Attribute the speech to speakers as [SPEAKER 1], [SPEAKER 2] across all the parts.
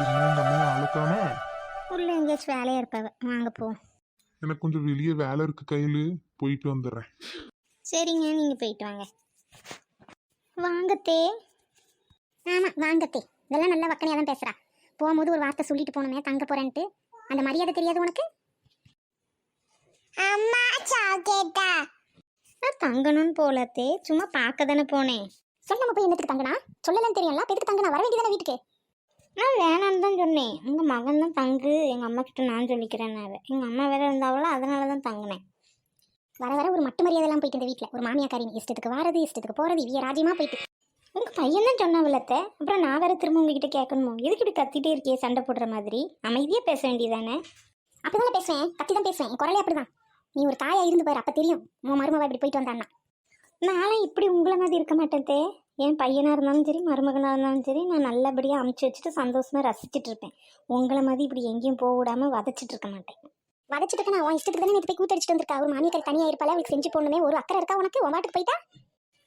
[SPEAKER 1] என்ன இந்த அம்மையை ஆளுக்காம
[SPEAKER 2] உள்ள எங்கேயாச்சும் வேலையாக இருப்பாவ. வாங்க போ.
[SPEAKER 1] எனக்கு கொஞ்சம் வெளியே வேலை இருக்கு கையில். போயிட்டு வந்துடுறேன்.
[SPEAKER 2] சரிங்க நீங்கள் போயிட்டு வாங்க. வாங்கத்தே. ஆமாம் வாங்கத்தே. இதெல்லாம் நல்லா வக்கனையாக தான் பேசுகிறா போகும்போது ஒரு வார்த்தை சொல்லிட்டு போனோமே தங்க போகிறேன்ட்டு அந்த மரியாதை தெரியாது உனக்கு? அம்மா சாக்கேட்டா நான் தங்கணும்னு போலத்தே. சும்மா பார்க்க தானே போனேன். சொல்லாம போய் என்னத்துக்கு தங்கனா? சொல்லலாம் தெரியும்ல அப்ப எதுக்கு தங்கனா? வர வேண்டியதானே வீட்டுக்கு? நான் வேணான்னு தான் சொன்னேன். உங்கள் மகன் தான் தங்கு. எங்கள் அம்மா கிட்ட நான் சொல்லிக்கிறேன்னாரு. எங்கள் அம்மா வேற இருந்தாவளோ அதனால தான் தங்கினேன். வர வர ஒரு மட்டு மரியாதைலாம் போயிட்டு இந்த வீட்டில் ஒரு மாமியாக்காரி இஷ்டத்துக்கு வாரது இஷ்டத்துக்கு போகிறது இவிய ராஜ்யமாக போயிட்டு. உங்கள் பையன் தான் சொன்னாவில்லத்த அப்புறம் நான் வேற திரும்ப உங்ககிட்ட கேட்கணுமோ? எதுக்கு இப்படி கத்திட்டே இருக்கியே சண்டை போடுற மாதிரி? அமைதியாக பேச வேண்டியதானே? அப்படிதான் பேசுவேன். கத்தி தான் பேசுவேன். என் குரலே அப்படிதான். நீ ஒரு தாயாக இருந்து பாரு அப்போ தெரியும். உன் மருமவா இப்படி போயிட்டு வந்தான்னா. நானும் இப்படி உங்களை மாதிரி இருக்க மாட்டேன்தே என் பையனாக இருந்தாலும் சரி மருமகனாக இருந்தாலும் சரி நான் நல்லபடியாக அமுச்சு வச்சுட்டு சந்தோஷமாக ரசிச்சுட்டு இருப்பேன். உங்களை மாதிரி இப்படி எங்கேயும் போக விடாமல் வதச்சிட்டு இருக்க மாட்டேன். வதச்சிட்டு இருக்கா நான் இஷ்டத்துக்கு தானே போய் கூத்தடிச்சிட்டு வந்திருக்கா? ஒரு மாமியார் தனியாக இருப்பாள் அவளுக்கு செஞ்சு போடணுமே ஒரு அக்கறை இருக்கா உனக்கு? உன் பாட்டுக்கு போயிட்டா?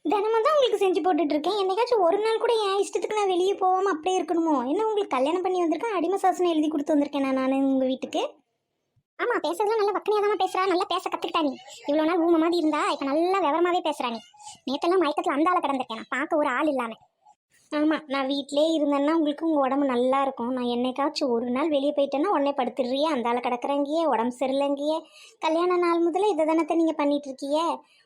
[SPEAKER 2] தினமும் தான் உங்களுக்கு செஞ்சு போட்டுட்டு இருக்கேன். என்னைக்காச்சும் ஒரு நாள் கூட என் இஷ்டத்துக்கு நான் வெளியே போகாமல் அப்படியே இருக்கணுமோ? என்ன உங்களுக்கு கல்யாணம் பண்ணி வந்திருக்கேன் அடிமை சாசனம் எழுதி கொடுத்து வந்திருக்கேன் நான் நான் உங்கள் வீட்டுக்கு? ஆமா பேசுறதுலாம் நல்லா வக்கனையாக தான் பேசுறா. நல்லா பேச கத்துக்கிட்டா நீ. இவ்வளோ நாள் ஊம மாதிரி இருந்தா இப்போ நல்லா விவரமாவே பேசுறா நீ. நேத்தெல்லாம் மயக்கத்தில் அந்த ஆளை கிடந்திருக்கேன். நான் பார்க்க ஒரு ஆள் இல்லாம. ஆமாம் நான் வீட்டிலே இருந்தேன்னா உங்களுக்கு உங்கள் உடம்பு நல்லா இருக்கும். நான் என்னைக்காச்சும் ஒரு நாள் வெளியே போயிட்டேன்னா உடனே படுத்துடுறியே. அந்த ஆளை கிடக்குறங்கியே உடம்பு சரியில்லைங்கியே. கல்யாண நாள் முதல்ல இதை தானத்தை நீங்கள் பண்ணிட்டு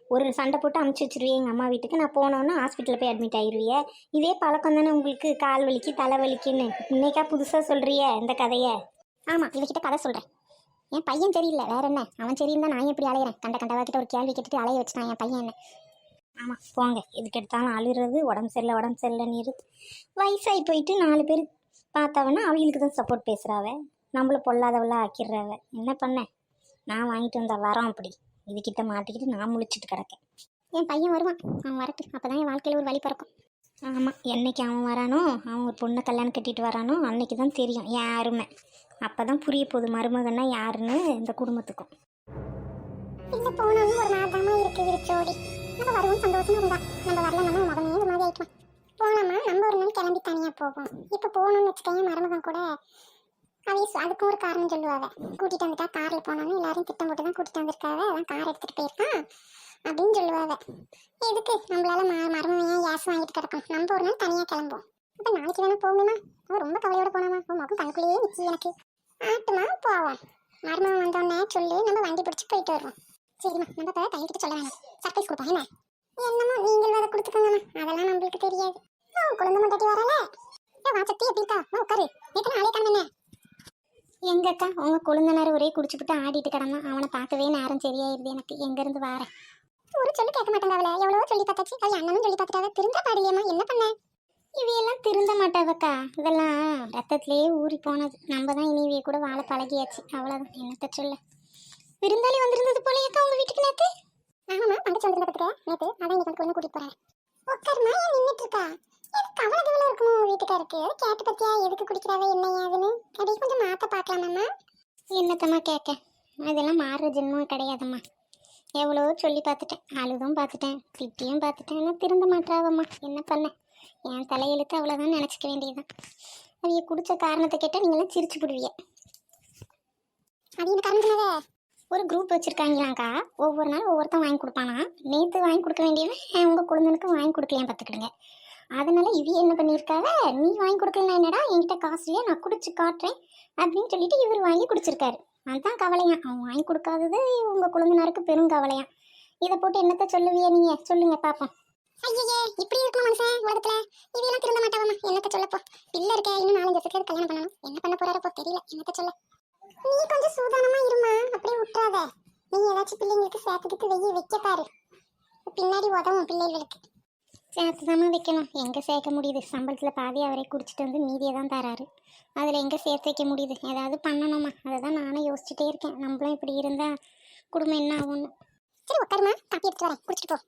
[SPEAKER 2] ஒரு சண்டை போட்டு அமுச்சு வச்சிருவியே எங்கள் அம்மா வீட்டுக்கு. நான் போனோன்னா ஹாஸ்பிட்டலில் போய் அட்மிட் ஆயிடுவியே இதே பழக்கம் தானே உங்களுக்கு? கால் வலிக்கு தலை வலிக்குன்னு. இன்னைக்கா புதுசாக சொல்கிறியே இந்த கதையை? ஆமாம் இவகிட்ட கதை சொல்கிறேன் என் பையன் சரியில்லை வேற என்ன? அவன் சரியிருந்தா நான் எப்படி அலையிறேன். கண்ட கண்டவா கிட்ட ஒரு கேள்வி கேட்டுட்டு அலைய வச்சுட்டான் என் பையன் என்ன? ஆமாம் போங்க. இதுக்கு எடுத்தாலும் அழுறது உடம்பு சரியில்லை உடம்பு சரியில்லைன்னு இருக்கு வயசாகி போயிட்டு நாலு பேர் பார்த்தவனா அவங்களுக்கு தான் சப்போர்ட் பேசுகிறாவ நம்மள பொல்லாதவளா ஆக்கிடுறாவ. என்ன பண்ண? நான் வாங்கிட்டு வந்த வரோம் அப்படி. இதுக்கிட்ட மாட்டிக்கிட்டு நான் முழிச்சிட்டு கிடக்கேன். என் பையன் வருவான். அவன் வரட்டு. அப்போ தான் என் வாழ்க்கையில் ஒரு வழி பிறக்கும். ஆமாம் என்னைக்கு அவன் வரானோ அவன் ஒரு பொண்ணை கல்யாணம் கட்டிட்டு வரானோ அன்னைக்கு தான் தெரியும். அருமை அப்போ தான் புரிய போகுது மருமகன்னா யாருன்னு இந்த குடும்பத்துக்கும்.
[SPEAKER 3] இந்த போனாலும் ஒரு மாதமா இருக்கு விரிச்சோடி நம்ம வருவோம் சந்தோஷமா இருந்தா. நம்ம வரல நம்ம மகனே ஒரு மாதிரி ஆயிட்டோம் போனோமா நம்ம ஒரு நாள் கிளம்பி தனியாக போவோம். இப்போ போகணும்னு வச்சுக்கோங்க மருமகன் கூட. அவைய அதுக்கும் ஒரு காரணம் சொல்லுவாங்க கூட்டிகிட்டு வந்துட்டா காரில் போனோம்னு எல்லாரும் திட்டம் போட்டு தான் கூட்டிகிட்டு வந்திருக்காவ. அதான் கார் எடுத்துகிட்டு போயிருக்கான் அப்படின்னு சொல்லுவாங்க எதுக்கு? நம்மளால ம மருமையாக ஏன் வாங்கிட்டு கிடக்கும். நம்ம ஒரு நாள் தனியாக கிளம்புவோம். அப்போ நாளைக்கு வேணா போகணுமா? அவன் ரொம்ப கவலையோட போனாமா. உன் முகம் கணக்குள்ளேயே நிச்சு எனக்கு. ஆட்டுமா? போவோம் மருமகன் வந்தோடனே சொல்லி நம்ம வண்டி பிடிச்சி போயிட்டு வருவோம். சரிம்மா நம்ம இப்போ தையல்கிட்ட சொல்ல வேணாம். சர்ப்ரைஸ் கொடுப்போம் என்ன? என்னமோ நீங்கள் வேற கொடுத்துக்கோங்கம்மா. அதெல்லாம் நம்மளுக்கு தெரியாது. ஓ குழந்தை மட்டாட்டி வரல ஏ வா சக்தி எப்படி இருக்கா? வா உட்காரு. நேற்று நாளே காணும்
[SPEAKER 2] எங்கக்கா உங்க கொழுந்தனார் ஒரே குடிச்சுப்புட்டு ஆடிட்டு கிடந்தான். அவனை பார்க்கவே நேரம் சரியாயிருது. எனக்கு எங்கேருந்து வாரேன்
[SPEAKER 3] ஒரு சொல்லி கேட்க மாட்டேங்காவல எவ்வளவோ சொல்லி பார்த்தாச்சு. அது அண்ணனும் சொல்லி பார்த்துட்டாவே. திருந்த பாடியம்மா என்ன பண்ண?
[SPEAKER 2] திருந்த மாட்டாவக்கா இதெல்லாம் ரத்தத்திலேயே ஊறி போனது. நம்ம தான் இனி இவைய கூட வாழ பழகியாச்சு. அவ்வளோதான் என்னத்த சொல்ல. விருந்தாளி வந்திருந்தது போலயக்கா உங்க வீட்டுக்கு நேத்து?
[SPEAKER 3] ஆமாம்மா தங்கச்சி வந்து பார்த்துக்க நேற்று அதான் இன்னைக்கு வந்து கூட்டிட்டு போறேன். உட்காருமா ஏன் நின்றுட்டு இருக்கா எதுக்கு அவ்வளோ தூரம் இருக்குமோ வீட்டுக்காருக்கு கேட்டு பத்தியா? எதுக்கு குடிக்கிறாவ என்ன ஏதுன்னு அப்படியே கொஞ்சம் மாத்த பார்க்கலாமாம்மா
[SPEAKER 2] என்னத்தம்மா கேட்க அதெல்லாம் மாறுற ஜென்மம் கிடையாதம்மா. எவ்வளோ சொல்லி பார்த்துட்டேன். அழுதும் பார்த்துட்டேன். திட்டியும் பார்த்துட்டேன். ஆனால் திருந்த மாட்டாவம்மா என்ன பண்ண? என் தலையெழுத்து அவ்வளோதான் நினச்சிக்க வேண்டியதுதான். அவைய குடிச்ச காரணத்தை கேட்டால் நீங்களாம் சிரிச்சு போடுவீங்க.
[SPEAKER 3] அது என்ன
[SPEAKER 2] ஒரு குரூப் வச்சுருக்காங்களாங்க்கா ஒவ்வொரு நாள் ஒவ்வொருத்தன் வாங்கி கொடுப்பானா? நேற்று வாங்கி கொடுக்க வேண்டியவன் உங்கள் குழந்தைனுக்கு வாங்கி கொடுக்கலையாம் பார்த்துக்கிடுங்க. அதனால இவ என்ன பண்ணியிருக்காங்க நீ வாங்கி கொடுக்கலன்னா என்னடா? என்கிட்ட காசு இல்லையா? நான் குடிச்சு காட்டுறேன் அப்படின்னு சொல்லிட்டு இவர் வாங்கி குடிச்சிருக்காரு. அதுதான் கவலையா அவன் வாங்கி கொடுக்காதது உங்கள் குழந்தைனாருக்கு பெரும் கவலையா இதை போட்டு என்னத்த சொல்லுவியா நீங்க? சொல்லுங்க பாப்போம்.
[SPEAKER 3] ஐயே இப்படி இருக்குமா மனுஷன் உலகத்துல? இதெல்லாம் திருந்த மாட்டாவாமா என்னத்த சொல்லப்போ? பிள்ளை இருக்க இன்னும் நாலஞ்சு வருஷத்துக்கு கல்யாணம் பண்ணணும். என்ன பண்ண போறாரப்போ தெரியல. என்னத்த சொல்ல? நீ கொஞ்சம் சூதானமா இருமா. அப்படியே விட்டுறாத. நீ ஏதாச்சும் பிள்ளைங்களுக்கு சேர்த்துக்கிட்டு வெய்ய வைக்க பாரு. பின்னாடி உதவும் பிள்ளைகளுக்கு.
[SPEAKER 2] சேர்த்து வைக்கணும். எங்கே சேர்க்க முடியுது? சம்பளத்தில் பாதி அவரே குடிச்சிட்டு வந்து மீதியை தான் தராரு. அதில் எங்கே சேர்த்து வைக்க முடியுது? ஏதாவது பண்ணணுமா அதை தான் நானும் யோசிச்சுட்டே இருக்கேன். நம்மளும் இப்படி இருந்தால் குடும்பம் என்ன ஆகும்னு.
[SPEAKER 3] சரி உட்காருமா காப்பி எடுத்துட்டு வரேன். குடிச்சிட்டு போ.